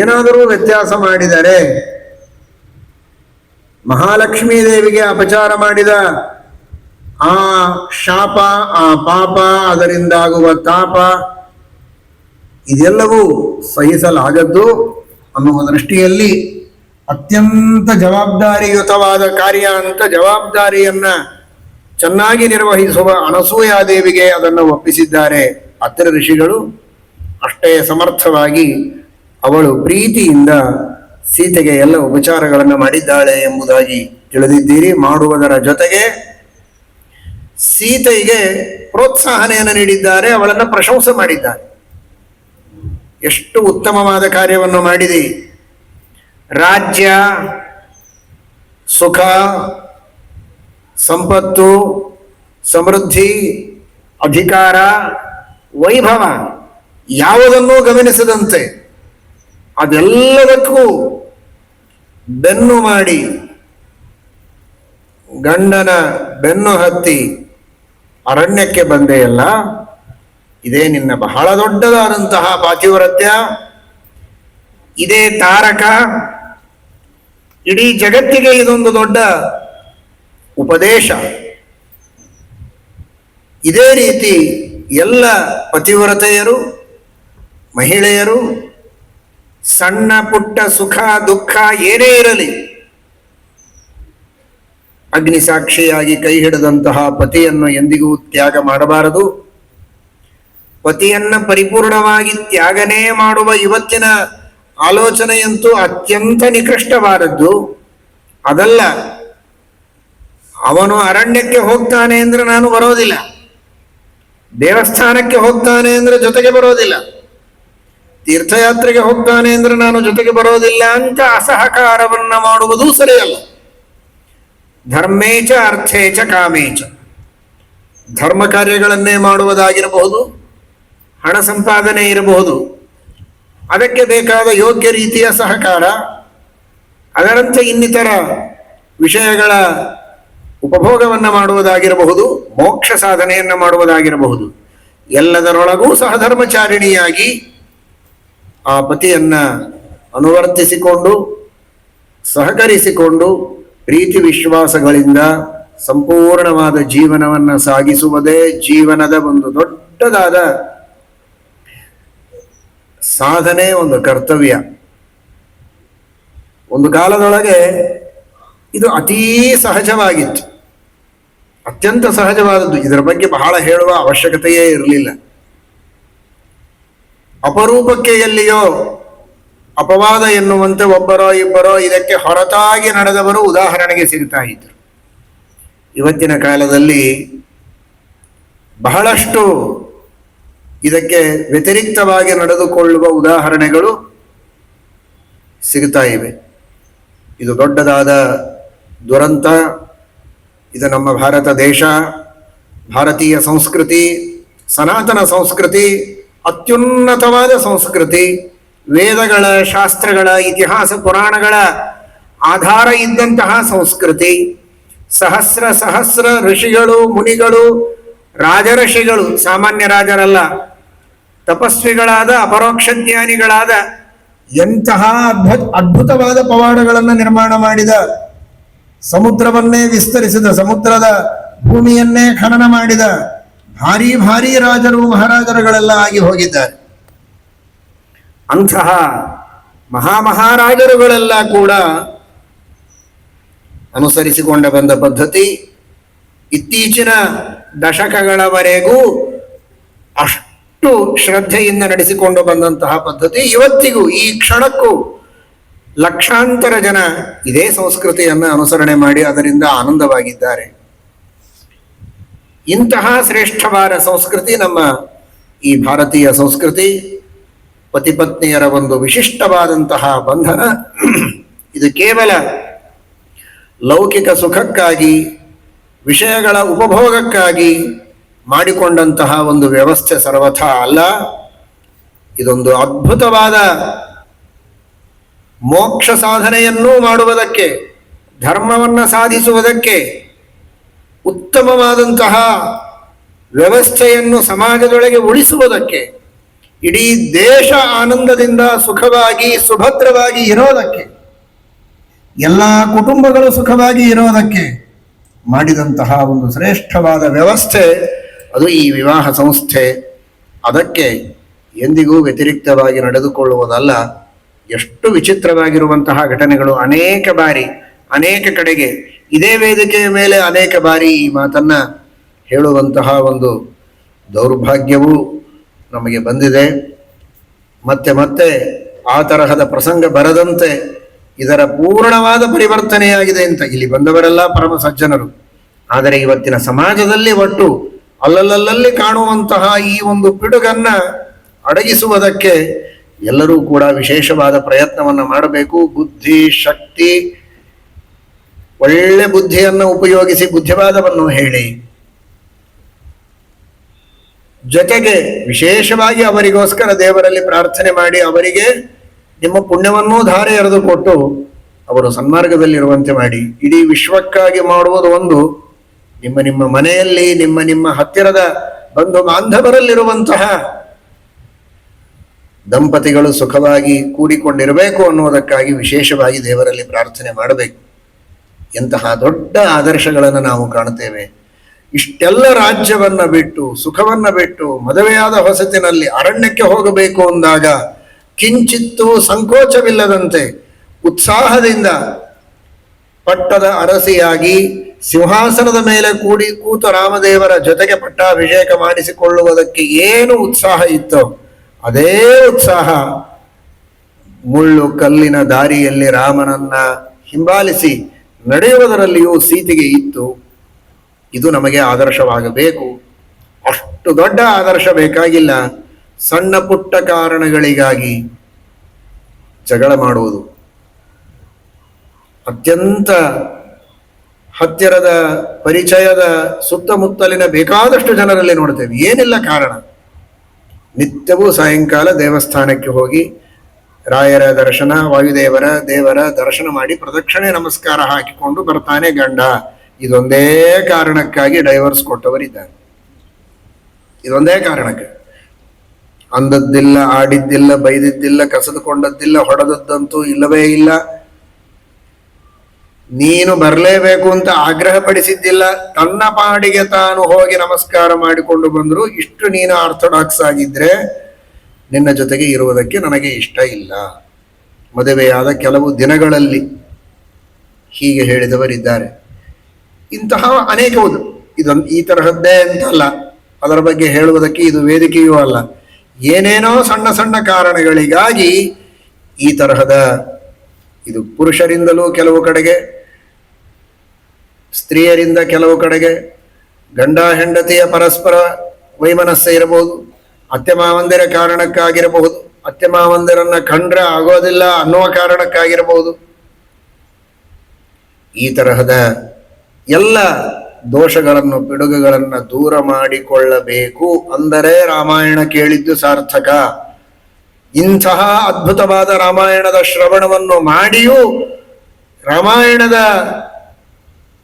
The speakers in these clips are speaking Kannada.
ಏನಾದರೂ ವ್ಯತ್ಯಾಸ ಮಾಡಿದರೆ ಮಹಾಲಕ್ಷ್ಮೀ ದೇವಿಗೆ ಅಪಚಾರ ಮಾಡಿದ ಆ ಶಾಪ, ಆ ಪಾಪ, ಅದರಿಂದಾಗುವ ತಾಪ, ಇದೆಲ್ಲವೂ ಸಹಿಸಲಾಗದ್ದು ಅನ್ನುವ ದೃಷ್ಟಿಯಲ್ಲಿ ಅತ್ಯಂತ ಜವಾಬ್ದಾರಿಯುತವಾದ ಕಾರ್ಯ ಅಂತ ಜವಾಬ್ದಾರಿಯನ್ನ ಚೆನ್ನಾಗಿ ನಿರ್ವಹಿಸುವ ಅನಸೂಯಾದೇವಿಗೆ ಅದನ್ನು ಒಪ್ಪಿಸಿದ್ದಾರೆ. ಅತ್ರ ಋಷಿಗಳು ಅಷ್ಟೇ ಸಮರ್ಥವಾಗಿ ಅವಳು ಪ್ರೀತಿಯಿಂದ ಸೀತೆಗೆ ಎಲ್ಲ ಉಪಚಾರಗಳನ್ನು ಮಾಡಿದ್ದಾಳೆ ಎಂಬುದಾಗಿ ತಿಳಿದಿದ್ದೀರಿ. ಮಾಡುವುದರ ಜೊತೆಗೆ ಸೀತೆಗೆ ಪ್ರೋತ್ಸಾಹನೆಯನ್ನು ನೀಡಿದ್ದಾರೆ, ಅವಳನ್ನು ಪ್ರಶಂಸೆ ಮಾಡಿದ್ದಾರೆ ಎಷ್ಟು ಉತ್ತಮವಾದ ಕಾರ್ಯವನ್ನು ಮಾಡಿದಿ. ರಾಜ್ಯ, ಸುಖ, ಸಂಪತ್ತು, ಸಮೃದ್ಧಿ, ಅಧಿಕಾರ, ವೈಭವ ಯಾವುದನ್ನೂ ಗಮನಿಸದಂತೆ ಅದೆಲ್ಲದಕ್ಕೂ ಬೆನ್ನು ಮಾಡಿ ಗಂಡನ ಬೆನ್ನು ಹತ್ತಿ ಅರಣ್ಯಕ್ಕೆ ಬಂದೆಯಲ್ಲ ಇದೇ ನಿನ್ನ ಬಹಳ ದೊಡ್ಡದಾದಂತಹ ಪಾತಿವ್ರತ್ಯ ಇದೇ ತಾರಕ. ಇಡೀ ಜಗತ್ತಿಗೆ ಇದೊಂದು ದೊಡ್ಡ ಉಪದೇಶ. ಇದೇ ರೀತಿ ಎಲ್ಲ ಪತಿವ್ರತೆಯರು, ಮಹಿಳೆಯರು ಸಣ್ಣ ಪುಟ್ಟ ಸುಖ ದುಃಖ ಏನೇ ಇರಲಿ, ಅಗ್ನಿ ಸಾಕ್ಷಿಯಾಗಿ ಕೈ ಹಿಡಿದಂತಹ ಪತಿಯನ್ನು ಎಂದಿಗೂ ತ್ಯಾಗ ಮಾಡಬಾರದು. ಪತಿಯನ್ನ ಪರಿಪೂರ್ಣವಾಗಿ ತ್ಯಾಗನೇ ಮಾಡುವ ಇವತ್ತಿನ ಆಲೋಚನೆಯಂತೂ ಅತ್ಯಂತ ನಿಕೃಷ್ಟವಾದದ್ದು. ಅದಲ್ಲ, ಅವನು ಅರಣ್ಯಕ್ಕೆ ಹೋಗ್ತಾನೆ ಅಂದ್ರೆ ನಾನು ಬರೋದಿಲ್ಲ. ದೇವಸ್ಥಾನಕ್ಕೆ ಹೋಗ್ತಾನೆ ಅಂದ್ರೆ ಜೊತೆಗೆ ಬರೋದಿಲ್ಲ. ತೀರ್ಥಯಾತ್ರೆಗೆ ಹೋಗ್ತಾನೆ ಅಂದ್ರೆ ನಾನು ಜೊತೆಗೆ ಬರೋದಿಲ್ಲ ಅಂತ ಅಸಹಕಾರವನ್ನ ಮಾಡುವುದು ಸರಿಯಲ್ಲ. ಧರ್ಮೇಚ ಅರ್ಥೇಚ ಕಾಮೇಚ. ಧರ್ಮ ಕಾರ್ಯಗಳನ್ನೇ ಮಾಡುವುದಾಗಿರಬಹುದು, ಹಣ ಸಂಪಾದನೆ ಇರಬಹುದು, ಅದಕ್ಕೆ ಬೇಕಾದ ಯೋಗ್ಯ ರೀತಿಯ ಸಹಕಾರ, ಅದರಂತೆ ಇನ್ನಿತರ ವಿಷಯಗಳ ಉಪಭೋಗವನ್ನು ಮಾಡುವುದಾಗಿರಬಹುದು, ಮೋಕ್ಷ ಸಾಧನೆಯನ್ನು ಮಾಡುವುದಾಗಿರಬಹುದು. ಎಲ್ಲದರೊಳಗೂ ಸಹ ಧರ್ಮಚಾರಿಣಿಯಾಗಿ ಆ ಪತಿಯನ್ನ ಅನುವರ್ತಿಸಿಕೊಂಡು, ಸಹಕರಿಸಿಕೊಂಡು ಪ್ರೀತಿ ವಿಶ್ವಾಸಗಳಿಂದ ಸಂಪೂರ್ಣವಾದ ಜೀವನವನ್ನು ಸಾಗಿಸುವುದೇ ಜೀವನದ ಒಂದು ದೊಡ್ಡದಾದ ಸಾಧನೆ, ಒಂದು ಕರ್ತವ್ಯ. ಒಂದು ಕಾಲದೊಳಗೆ ಇದು ಅತೀ ಸಹಜವಾಗಿತ್ತು. ಅತ್ಯಂತ ಸಹಜವಾದದ್ದು. ಇದರ ಬಗ್ಗೆ ಬಹಳ ಹೇಳುವ ಅವಶ್ಯಕತೆಯೇ ಇರಲಿಲ್ಲ. ಅಪರೂಪಕ್ಕೆ ಎಲ್ಲಿಯೋ ಅಪವಾದ ಎನ್ನುವಂತೆ ಒಬ್ಬರೋ ಇಬ್ಬರೋ ಇದಕ್ಕೆ ಹೊರತಾಗಿ ನಡೆದವರು ಉದಾಹರಣೆಗೆ ಸಿಗ್ತಾ ಇದ್ರು ಇವತ್ತಿನ ಕಾಲದಲ್ಲಿ ಬಹಳಷ್ಟು ಇದಕ್ಕೆ ವ್ಯತಿರಿಕ್ತವಾಗಿ ನಡೆದುಕೊಳ್ಳುವ ಉದಾಹರಣೆಗಳು ಸಿಗ್ತಾ ಇವೆ. ಇದು ದೊಡ್ಡದಾದ ದುರಂತ. ಇದು ನಮ್ಮ ಭಾರತ ದೇಶ, ಭಾರತೀಯ ಸಂಸ್ಕೃತಿ, ಸನಾತನ ಸಂಸ್ಕೃತಿ ಅತ್ಯುನ್ನತವಾದ ಸಂಸ್ಕೃತಿ, ವೇದಗಳ, ಶಾಸ್ತ್ರಗಳ, ಇತಿಹಾಸ ಪುರಾಣಗಳ ಆಧಾರ ಇದ್ದಂತಹ ಸಂಸ್ಕೃತಿ. ಸಹಸ್ರ ಸಹಸ್ರ ಋಷಿಗಳು, ಮುನಿಗಳು, ರಾಜಋಷಿಗಳು, ಸಾಮಾನ್ಯ ರಾಜರಲ್ಲ, ತಪಸ್ವಿಗಳಾದ, ಅಪರೋಕ್ಷ ಜ್ಞಾನಿಗಳಾದ, ಎಂತಹ ಅದ್ಭುತ ಅದ್ಭುತವಾದ ಪವಾಡಗಳನ್ನು ನಿರ್ಮಾಣ ಮಾಡಿದ, ಸಮುದ್ರವನ್ನೇ ವಿಸ್ತರಿಸಿದ, ಸಮುದ್ರದ ಭೂಮಿಯನ್ನೇ ಖನನ ಮಾಡಿದ ಭಾರಿ ಭಾರಿ ರಾಜರು, ಮಹಾರಾಜರುಗಳೆಲ್ಲ ಆಗಿ ಹೋಗಿದ್ದಾರೆ. ಅಂತಹ ಮಹಾಮಹಾರಾಜರುಗಳೆಲ್ಲ ಕೂಡ ಅನುಸರಿಸಿಕೊಂಡ ಬಂದ ಪದ್ಧತಿ ಇತ್ತೀಚಿನ ದಶಕಗಳವರೆಗೂ ಅಷ್ಟು ಶ್ರದ್ಧೆಯಿಂದ ನಡೆಸಿಕೊಂಡು ಬಂದಂತಹ ಪದ್ಧತಿ ಇವತ್ತಿಗೂ, ಈ ಕ್ಷಣಕ್ಕೂ ಲಕ್ಷಾಂತರ ಜನ ಇದೇ ಸಂಸ್ಕೃತಿಯನ್ನು ಅನುಸರಣೆ ಮಾಡಿ ಅದರಿಂದ ಆನಂದವಾಗಿದ್ದಾರೆ. ಇಂತಹ ಶ್ರೇಷ್ಠವಾದ ಸಂಸ್ಕೃತಿ ನಮ್ಮ ಈ ಭಾರತೀಯ ಸಂಸ್ಕೃತಿ, ಪತಿಪತ್ನಿಯರ ಒಂದು ವಿಶಿಷ್ಟವಾದಂತಹ ಬಂಧನ. ಇದು ಕೇವಲ ಲೌಕಿಕ ಸುಖಕ್ಕಾಗಿ, ವಿಷಯಗಳ ಉಪಭೋಗಕ್ಕಾಗಿ ಮಾಡಿಕೊಂಡಂತಹ ಒಂದು ವ್ಯವಸ್ಥೆ ಸರ್ವಥ ಅಲ್ಲ. ಇದೊಂದು ಅದ್ಭುತವಾದ ಮೋಕ್ಷ ಸಾಧನೆಯನ್ನೂ ಮಾಡುವುದಕ್ಕೆ, ಧರ್ಮವನ್ನು ಸಾಧಿಸುವುದಕ್ಕೆ ಉತ್ತಮವಾದಂತಹ ವ್ಯವಸ್ಥೆಯನ್ನು ಸಮಾಜದೊಳಗೆ ಉಳಿಸುವುದಕ್ಕೆ, ಇಡೀ ದೇಶ ಆನಂದದಿಂದ ಸುಖವಾಗಿ, ಸುಭದ್ರವಾಗಿ ಇರೋದಕ್ಕೆ, ಎಲ್ಲ ಕುಟುಂಬಗಳು ಸುಖವಾಗಿ ಇರೋದಕ್ಕೆ ಮಾಡಿದಂತಹ ಒಂದು ಶ್ರೇಷ್ಠವಾದ ವ್ಯವಸ್ಥೆ, ಅದು ಈ ವಿವಾಹ ಸಂಸ್ಥೆ. ಅದಕ್ಕೆ ಎಂದಿಗೂ ವ್ಯತಿರಿಕ್ತವಾಗಿ ನಡೆದುಕೊಳ್ಳುವುದಲ್ಲ, ಎಷ್ಟು ವಿಚಿತ್ರವಾಗಿರುವಂತಹ ಘಟನೆಗಳು ಅನೇಕ ಬಾರಿ, ಅನೇಕ ಕಡೆಗೆ ಇದೇ ವೇದಿಕೆಯ ಮೇಲೆ ಅನೇಕ ಬಾರಿ ಈ ಮಾತನ್ನ ಹೇಳುವಂತಹ ಒಂದು ದೌರ್ಭಾಗ್ಯವೂ ನಮಗೆ ಬಂದಿದೆ. ಮತ್ತೆ ಮತ್ತೆ ಆ ತರಹದ ಪ್ರಸಂಗ ಬರದಂತೆ ಇದರ ಪೂರ್ಣವಾದ ಪರಿವರ್ತನೆಯಾಗಿದೆ ಅಂತ ಇಲ್ಲಿ ಬಂದವರೆಲ್ಲ ಪರಮ ಸಜ್ಜನರು. ಆದರೆ ಇವತ್ತಿನ ಸಮಾಜದಲ್ಲಿ ಒಟ್ಟು ಅಲ್ಲಲ್ಲಲ್ಲಿ ಕಾಣುವಂತಹ ಈ ಒಂದು ಪಿಡುಗನ್ನ ಅಡಗಿಸುವುದಕ್ಕೆ ಎಲ್ಲರೂ ಕೂಡ ವಿಶೇಷವಾದ ಪ್ರಯತ್ನವನ್ನು ಮಾಡಬೇಕು. ಬುದ್ಧಿ, ಶಕ್ತಿ ಒಳ್ಳೆ ಬುದ್ಧಿಯನ್ನು ಉಪಯೋಗಿಸಿ ಬುದ್ಧಿವಾದವನ್ನು ಹೇಳಿ. ಜೊತೆಗೆ ವಿಶೇಷವಾಗಿ ಅವರಿಗೋಸ್ಕರ ದೇವರಲ್ಲಿ ಪ್ರಾರ್ಥನೆ ಮಾಡಿ ಅವರಿಗೆ ನಿಮ್ಮ ಪುಣ್ಯವನ್ನೂ ಧಾರೆ ಎರೆದು ಕೊಟ್ಟು ಅವರು ಸನ್ಮಾರ್ಗದಲ್ಲಿರುವಂತೆ ಮಾಡಿ. ಇಡೀ ವಿಶ್ವಕ್ಕಾಗಿ ಮಾಡುವುದು ಒಂದು. ನಿಮ್ಮ ನಿಮ್ಮ ಮನೆಯಲ್ಲಿ, ನಿಮ್ಮ ನಿಮ್ಮ ಹತ್ತಿರದ ಬಂಧು ಬಾಂಧವರಲ್ಲಿರುವಂತಹ ದಂಪತಿಗಳು ಸುಖವಾಗಿ ಕೂಡಿಕೊಂಡಿರಬೇಕು ಅನ್ನುವುದಕ್ಕಾಗಿ ವಿಶೇಷವಾಗಿ ದೇವರಲ್ಲಿ ಪ್ರಾರ್ಥನೆ ಮಾಡಬೇಕು. ಎಂತಹ ದೊಡ್ಡ ಆದರ್ಶಗಳನ್ನು ನಾವು ಕಾಣುತ್ತೇವೆ. ಇಷ್ಟೆಲ್ಲ ರಾಜ್ಯವನ್ನ ಬಿಟ್ಟು, ಸುಖವನ್ನ ಬಿಟ್ಟು, ಮದುವೆಯಾದ ಹೊಸತಿನಲ್ಲಿ ಅರಣ್ಯಕ್ಕೆ ಹೋಗಬೇಕು ಅಂದಾಗ ಕಿಂಚಿತ್ತೂ ಸಂಕೋಚವಿಲ್ಲದಂತೆ ಉತ್ಸಾಹದಿಂದ ಪಟ್ಟದ ಅರಸಿಯಾಗಿ ಸಿಂಹಾಸನದ ಮೇಲೆ ಕೂಡಿ ಕೂತ ರಾಮದೇವರ ಜೊತೆಗೆ ಪಟ್ಟಾಭಿಷೇಕ ಮಾಡಿಸಿಕೊಳ್ಳುವುದಕ್ಕೆ ಏನು ಉತ್ಸಾಹ ಇತ್ತೋ, ಅದೇ ಉತ್ಸಾಹ ಮುಳ್ಳು ಕಲ್ಲಿನ ದಾರಿಯಲ್ಲಿ ರಾಮನನ್ನ ಹಿಂಬಾಲಿಸಿ ನಡೆಯುವುದರಲ್ಲಿಯೂ ಸೀತೆಗೆ ಇತ್ತು. ಇದು ನಮಗೆ ಆದರ್ಶವಾಗಬೇಕು. ಅಷ್ಟು ದೊಡ್ಡ ಆದರ್ಶ ಬೇಕಾಗಿಲ್ಲ. ಸಣ್ಣ ಪುಟ್ಟ ಕಾರಣಗಳಿಗಾಗಿ ಜಗಳ ಮಾಡುವುದು. ಅತ್ಯಂತ ಹತ್ತಿರದ ಪರಿಚಯದ ಸುತ್ತಮುತ್ತಲಿನ ಬೇಕಾದಷ್ಟು ಜನರಲ್ಲಿ ನೋಡ್ತೇವೆ. ಏನಿಲ್ಲ ಕಾರಣ. ನಿತ್ಯವೂ ಸಾಯಂಕಾಲ ದೇವಸ್ಥಾನಕ್ಕೆ ಹೋಗಿ ರಾಯರ ದರ್ಶನ, ವಾಯುದೇವರ, ದೇವರ ದರ್ಶನ ಮಾಡಿ ಪ್ರದಕ್ಷಿಣೆ ನಮಸ್ಕಾರ ಹಾಕಿಕೊಂಡು ಬರ್ತಾನೆ ಗಂಡ. ಇದೊಂದೇ ಕಾರಣಕ್ಕಾಗಿ ಡೈವರ್ಸ್ ಕೊಟ್ಟವರಿದ್ದಾರೆ. ಇದೊಂದೇ ಕಾರಣಕ್ಕೆ. ಅಂದದ್ದಿಲ್ಲ, ಆಡಿದ್ದಿಲ್ಲ, ಬೈದಿದ್ದಿಲ್ಲ, ಕಸದುಕೊಂಡದ್ದಿಲ್ಲ, ಹೊಡೆದದ್ದಂತೂ ಇಲ್ಲವೇ ಇಲ್ಲ. ನೀನು ಬರಲೇಬೇಕು ಅಂತ ಆಗ್ರಹ ಪಡಿಸಿದ್ದಿಲ್ಲ ತನ್ನ ಪಾಡಿಗೆ ತಾನು ಹೋಗಿ ನಮಸ್ಕಾರ ಮಾಡಿಕೊಂಡು ಬಂದ್ರು. ಇಷ್ಟು ನೀನು ಆರ್ಥೋಡಾಕ್ಸ್ ಆಗಿದ್ರೆ ನಿನ್ನ ಜೊತೆಗೆ ಇರುವುದಕ್ಕೆ ನನಗೆ ಇಷ್ಟ ಇಲ್ಲ. ಮದುವೆಯಾದ ಕೆಲವು ದಿನಗಳಲ್ಲಿ ಹೀಗೆ ಹೇಳಿದವರಿದ್ದಾರೆ. ಇಂತಹ ಅನೇಕ ಉದ, ಇದೊಂದು, ಈ ತರಹದ್ದೇ ಅಂತಲ್ಲ. ಅದರ ಬಗ್ಗೆ ಹೇಳುವುದಕ್ಕೆ ಇದು ವೇದಿಕೆಯೂ ಅಲ್ಲ. ಏನೇನೋ ಸಣ್ಣ ಸಣ್ಣ ಕಾರಣಗಳಿಗಾಗಿ ಈ ತರಹದ ಇದು ಪುರುಷರಿಂದಲೂ ಕೆಲವು ಕಡೆಗೆ, ಸ್ತ್ರೀಯರಿಂದ ಕೆಲವು ಕಡೆಗೆ, ಗಂಡ ಹೆಂಡತಿಯ ಪರಸ್ಪರ ವೈಮನಸ್ಸೇ ಇರಬಹುದು. ಅತ್ತೆ ಮಾವಂದಿರ ಕಾರಣಕ್ಕಾಗಿರಬಹುದು. ಅತ್ತೆ ಮಾವಂದಿರನ್ನ ಕಂಡ್ರೆ ಆಗೋದಿಲ್ಲ ಅನ್ನುವ ಕಾರಣಕ್ಕಾಗಿರಬಹುದು. ಈ ತರಹದ ಎಲ್ಲ ದೋಷಗಳನ್ನು, ಪಿಡುಗುಗಳನ್ನು ದೂರ ಮಾಡಿಕೊಳ್ಳಬೇಕು ಅಂದರೆ ರಾಮಾಯಣ ಕೇಳಿದ್ದು ಸಾರ್ಥಕ. ಇಂತಹ ಅದ್ಭುತವಾದ ರಾಮಾಯಣದ ಶ್ರವಣವನ್ನು ಮಾಡಿಯೂ ರಾಮಾಯಣದ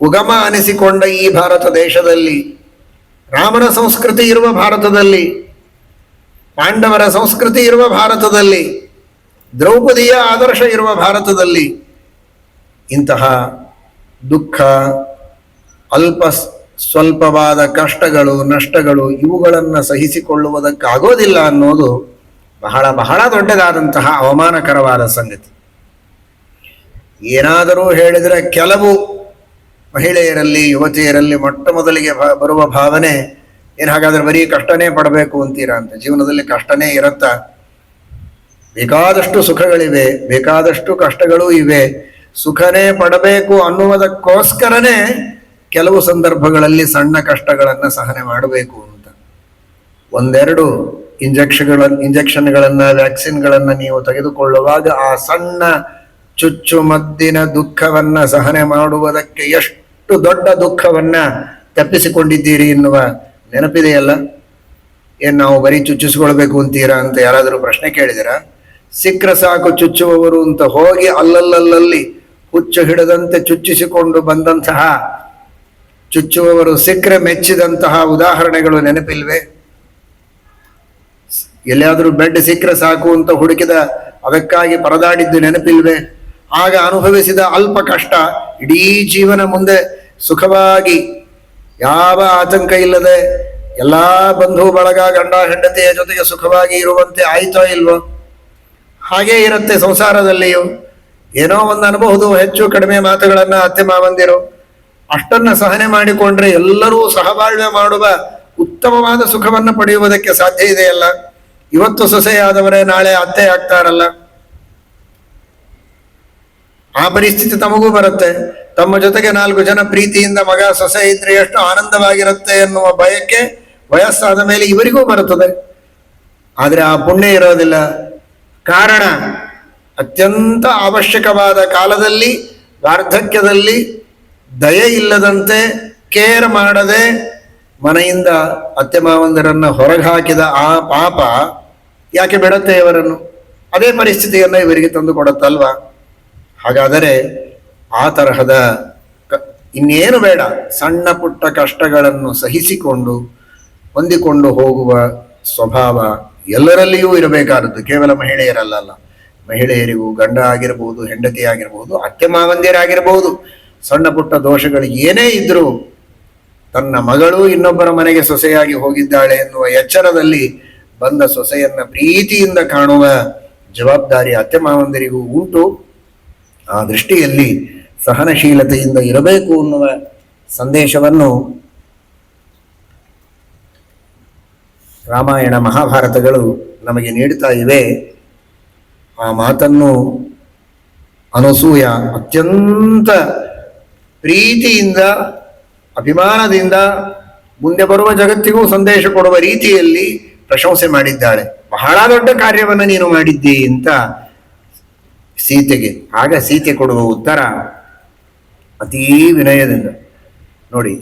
ಉಗಮ ಅನಿಸಿಕೊಂಡ ಈ ಭಾರತ ದೇಶದಲ್ಲಿ, ರಾಮನ ಸಂಸ್ಕೃತಿ ಇರುವ ಭಾರತದಲ್ಲಿ ಪಾಂಡವರ ಸಂಸ್ಕೃತಿ ಇರುವ ಭಾರತದಲ್ಲಿ, ದ್ರೌಪದಿಯ ಆದರ್ಶ ಇರುವ ಭಾರತದಲ್ಲಿ ಇಂತಹ ದುಃಖ, ಅಲ್ಪ ಸ್ವಲ್ಪವಾದ ಕಷ್ಟಗಳು, ನಷ್ಟಗಳು ಇವುಗಳನ್ನು ಸಹಿಸಿಕೊಳ್ಳುವುದಕ್ಕಾಗೋದಿಲ್ಲ ಅನ್ನೋದು ಬಹಳ ಬಹಳ ದೊಡ್ಡದಾದಂತಹ ಅವಮಾನಕರವಾದ ಸಂಗತಿ. ಏನಾದರೂ ಹೇಳಿದರೆ ಕೆಲವು ಮಹಿಳೆಯರಲ್ಲಿ, ಯುವತಿಯರಲ್ಲಿ ಮೊಟ್ಟ ಮೊದಲಿಗೆ ಬರುವ ಭಾವನೆ ಏನು ಹಾಗಾದ್ರೆ ಬರೀ ಕಷ್ಟನೇ ಪಡಬೇಕು ಅಂತೀರಾ ಅಂತ? ಜೀವನದಲ್ಲಿ ಕಷ್ಟನೇ ಇರತ್ತಾ? ಬೇಕಾದಷ್ಟು ಸುಖಗಳಿವೆ, ಬೇಕಾದಷ್ಟು ಕಷ್ಟಗಳು ಇವೆ. ಸುಖನೇ ಪಡಬೇಕು ಅನ್ನುವುದಕ್ಕೋಸ್ಕರನೇ ಕೆಲವು ಸಂದರ್ಭಗಳಲ್ಲಿ ಸಣ್ಣ ಕಷ್ಟಗಳನ್ನು ಸಹನೆ ಮಾಡಬೇಕು ಅಂತ. ಒಂದೆರಡು ಇಂಜೆಕ್ಷನ್ಗಳ ಇಂಜೆಕ್ಷನ್ಗಳನ್ನ, ವ್ಯಾಕ್ಸಿನ್ಗಳನ್ನ ನೀವು ತೆಗೆದುಕೊಳ್ಳುವಾಗ ಆ ಸಣ್ಣ ಚುಚ್ಚುಮದ್ದಿನ ದುಃಖವನ್ನ ಸಹನೆ ಮಾಡುವುದಕ್ಕೆ ಎಷ್ಟು ದೊಡ್ಡ ದುಃಖವನ್ನ ತಪ್ಪಿಸಿಕೊಂಡಿದ್ದೀರಿ ಎನ್ನುವ ನೆನಪಿದೆಯಲ್ಲ ಏನ್ ನಾವು ಬರೀ ಚುಚ್ಚಿಸ್ಕೊಳ್ಬೇಕು ಅಂತೀರಾ ಅಂತ ಯಾರಾದರೂ ಪ್ರಶ್ನೆ ಕೇಳಿದಿರಾ? ಸಿಕ್ರ ಸಾಕು ಚುಚ್ಚುವವರು ಅಂತ ಹೋಗಿ ಅಲ್ಲಲ್ಲಲ್ಲಿ ಹುಚ್ಚು ಹಿಡದಂತೆ ಚುಚ್ಚಿಸಿಕೊಂಡು ಬಂದಂತಹ ಚುಚ್ಚುವವರು ಸಿಕ್ರೆ ಮೆಚ್ಚಿದಂತಹ ಉದಾಹರಣೆಗಳು ನೆನಪಿಲ್ವೆ? ಎಲ್ಲಿಯಾದರೂ ಬೆಡ್ ಸಿಕ್ಕರೆ ಸಾಕು ಅಂತ ಹುಡುಕಿದ ಅದಕ್ಕಾಗಿ ಪರದಾಡಿದ್ದು ನೆನಪಿಲ್ವೆ? ಆಗ ಅನುಭವಿಸಿದ ಅಲ್ಪ ಕಷ್ಟ, ಇಡೀ ಜೀವನ ಮುಂದೆ ಸುಖವಾಗಿ ಯಾವ ಆತಂಕ ಇಲ್ಲದೆ ಎಲ್ಲಾ ಬಂಧು ಬಳಗ ಗಂಡ ಹೆಂಡತಿಯ ಜೊತೆಗೆ ಸುಖವಾಗಿ ಇರುವಂತೆ ಆಯಿತೋ ಇಲ್ವೋ? ಹಾಗೇ ಇರುತ್ತೆ ಸಂಸಾರದಲ್ಲಿಯೂ. ಏನೋ ಒಂದು ಅನ್ಬಹುದು, ಹೆಚ್ಚು ಕಡಿಮೆ ಮಾತುಗಳನ್ನ ಅತ್ತೆ ಮಾವಂದಿರು. ಅಷ್ಟನ್ನ ಸಹನೆ ಮಾಡಿಕೊಂಡ್ರೆ ಎಲ್ಲರೂ ಸಹಬಾಳ್ವೆ ಮಾಡುವ ಉತ್ತಮವಾದ ಸುಖವನ್ನು ಪಡೆಯುವುದಕ್ಕೆ ಸಾಧ್ಯ ಇದೆಯಲ್ಲ? ಇವತ್ತು ಸೊಸೆಯಾದವರೇ ನಾಳೆ ಅತ್ತೆ ಆಗ್ತಾರಲ್ಲ? ಆ ಪರಿಸ್ಥಿತಿ ತಮಗೂ ಬರುತ್ತೆ. ತಮ್ಮ ಜೊತೆಗೆ ನಾಲ್ಕು ಜನ ಪ್ರೀತಿಯಿಂದ ಮಗ ಸೊಸೆ ಇದ್ರೆ ಎಷ್ಟು ಆನಂದವಾಗಿರುತ್ತೆ ಎನ್ನುವ ಭಯಕ್ಕೆ ವಯಸ್ಸಾದ ಮೇಲೆ ಇವರಿಗೂ ಬರುತ್ತದೆ. ಆದರೆ ಆ ಪುಣ್ಯ ಇರೋದಿಲ್ಲ. ಕಾರಣ, ಅತ್ಯಂತ ಅವಶ್ಯಕವಾದ ಕಾಲದಲ್ಲಿ, ವಾರ್ಧಕ್ಯದಲ್ಲಿ ದಯೆ ಇಲ್ಲದಂತೆ ಕೇರ್ ಮಾಡದೆ ಮನೆಯಿಂದ ಅತ್ತೆ ಮಾವಂದರನ್ನ ಹೊರಗೆ ಹಾಕಿದ ಆ ಪಾಪ ಯಾಕೆ ಬಿಡತ್ತೆ ಇವರನ್ನು? ಅದೇ ಪರಿಸ್ಥಿತಿಯನ್ನ ಇವರಿಗೆ ತಂದು ಕೊಡುತ್ತಲ್ವಾ? ಹಾಗಾದರೆ ಆ ತರಹದ ಇನ್ನೇನು ಬೇಡ. ಸಣ್ಣ ಪುಟ್ಟ ಕಷ್ಟಗಳನ್ನು ಸಹಿಸಿಕೊಂಡು, ಹೊಂದಿಕೊಂಡು ಹೋಗುವ ಸ್ವಭಾವ ಎಲ್ಲರಲ್ಲಿಯೂ ಇರಬೇಕಾದದ್ದು. ಕೇವಲ ಮಹಿಳೆಯರಲ್ಲ ಮಹಿಳೆಯರಿಗೂ ಗಂಡ ಆಗಿರಬಹುದು ಹೆಂಡತಿ ಆಗಿರಬಹುದು ಅತ್ತೆ ಮಾವಂದಿರಾಗಿರಬಹುದು ಸಣ್ಣ ಪುಟ್ಟ ದೋಷಗಳು ಏನೇ ಇದ್ರೂ ತನ್ನ ಮಗಳು ಇನ್ನೊಬ್ಬರ ಮನೆಗೆ ಸೊಸೆಯಾಗಿ ಹೋಗಿದ್ದಾಳೆ ಎನ್ನುವ ಎಚ್ಚರದಲ್ಲಿ ಬಂದ ಸೊಸೆಯನ್ನ ಪ್ರೀತಿಯಿಂದ ಕಾಣುವ ಜವಾಬ್ದಾರಿ ಅತ್ತೆ ಮಾವಂದಿರಿಗೂ ಉಂಟು. ಆ ದೃಷ್ಟಿಯಲ್ಲಿ ಸಹನಶೀಲತೆಯಿಂದ ಇರಬೇಕು ಅನ್ನುವ ಸಂದೇಶವನ್ನು ರಾಮಾಯಣ ಮಹಾಭಾರತಗಳು ನಮಗೆ ನೀಡುತ್ತಾ ಇವೆ. ಆ ಮಾತನ್ನು ಅನಸೂಯ ಅತ್ಯಂತ ಪ್ರೀತಿಯಿಂದ, ಅಭಿಮಾನದಿಂದ ಮುಂದೆ ಬರುವ ಜಗತ್ತಿಗೂ ಸಂದೇಶ ಕೊಡುವ ರೀತಿಯಲ್ಲಿ ಪ್ರಶಂಸೆ ಮಾಡಿದ್ದಾಳೆ ಬಹಳ ದೊಡ್ಡ ಕಾರ್ಯವನ್ನು ನೀನು ಮಾಡಿದ್ದಿ ಅಂತ ಸೀತೆಗೆ, ಆಗ ಸೀತೆ ಕೊಡುವ ಉತ್ತರ ಅತೀ ವಿನಯದಿಂದ ನೋಡಿ.